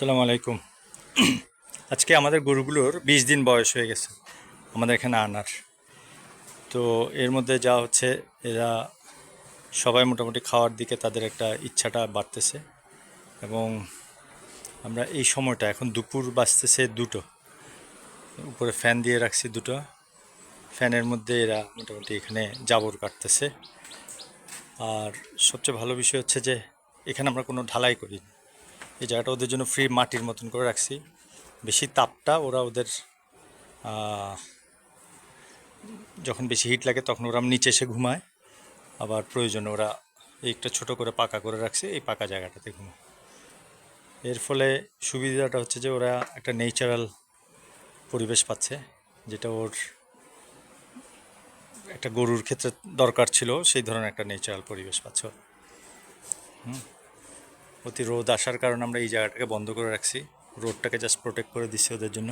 আসসালামু আলাইকুম। আজকে আমাদের গরুগুলোর বিশ দিন বয়স হয়ে গেছে, আমাদের এখানে আনার। তো এর মধ্যে যা হচ্ছে, এরা সবাই মোটামুটি খাওয়ার দিকে তাদের একটা ইচ্ছাটা বাড়তেছে এবং আমরা এই সময়টা, এখন দুপুর বাজতেছে দুটো, উপরে ফ্যান দিয়ে রাখছি দুটো, ফ্যানের মধ্যে এরা মোটামুটি এখানে জাবর কাটতেছে। আর সবচেয়ে ভালো বিষয় হচ্ছে যে, এখানে আমরা কোনো ঢালাই করিনি। এই জায়গাটা ওদের জন্য ফ্রি মাটির মতন করে রাখছি। বেশি তাপটা ওরা ওদের যখন বেশি হিট লাগে তখন ওরা নিচে এসে ঘুমায়। আবার প্রয়োজনে ওরা একটা ছোট করে পাকা করে রাখছে, এই পাকা জায়গাটাতে ঘুমায়। এর ফলে সুবিধাটা হচ্ছে যে ওরা একটা নেচারাল পরিবেশ পাচ্ছে, যেটা ওর একটা গরুর ক্ষেত্রে দরকার ছিল, সেই ধরনের একটা নেচারাল পরিবেশ পাচ্ছে ওরা। অতি রোদ আসার কারণে আমরা এই জায়গাটাকে বন্ধ করে রাখছি। রোডটাকে জাস্ট প্রোটেক্ট করে দিচ্ছি ওদের জন্য।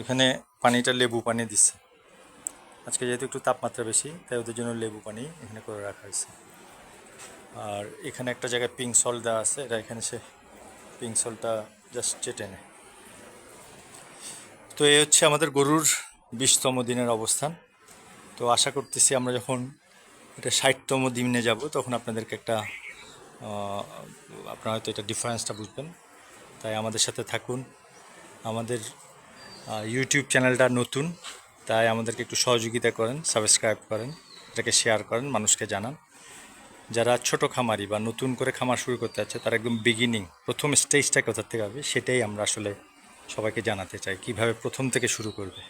এখানে পানিটা লেবু পানি দিচ্ছে আজকে যেহেতু একটু তাপমাত্রা বেশি, তাই ওদের জন্য লেবু পানি এখানে করে রাখা হয়েছে। আর এখানে একটা জায়গায় পিঙ্ক সল দেওয়া আছে, এটা এখানে সে পিঙ্ক সলটা জাস্ট চেটে নেয় তো এই হচ্ছে আমাদের গরুর বিশতম দিনের অবস্থান। তো আশা করতেছি আমরা যখন এটা ষাটতম দিনে যাব, তখন আপনাদেরকে একটা আপনারা হয়তো এটা ডিফারেন্সটা বুঝবেন। তাই আমাদের সাথে থাকুন। আমাদের ইউটিউব চ্যানেলটা নতুন, তাই আমাদেরকে একটু সহযোগিতা করেন সাবস্ক্রাইব করেন, এটাকে শেয়ার করেন, মানুষকে জানান। যারা ছোট খামারি বা নতুন করে খামার শুরু করতে যাচ্ছে, তারা একদম বিগিনিং প্রথম স্টেজটা কোথা থেকে হবে সেটাই আমরা আসলে সবাইকে জানাতে চাই, কীভাবে প্রথম থেকে শুরু করবে।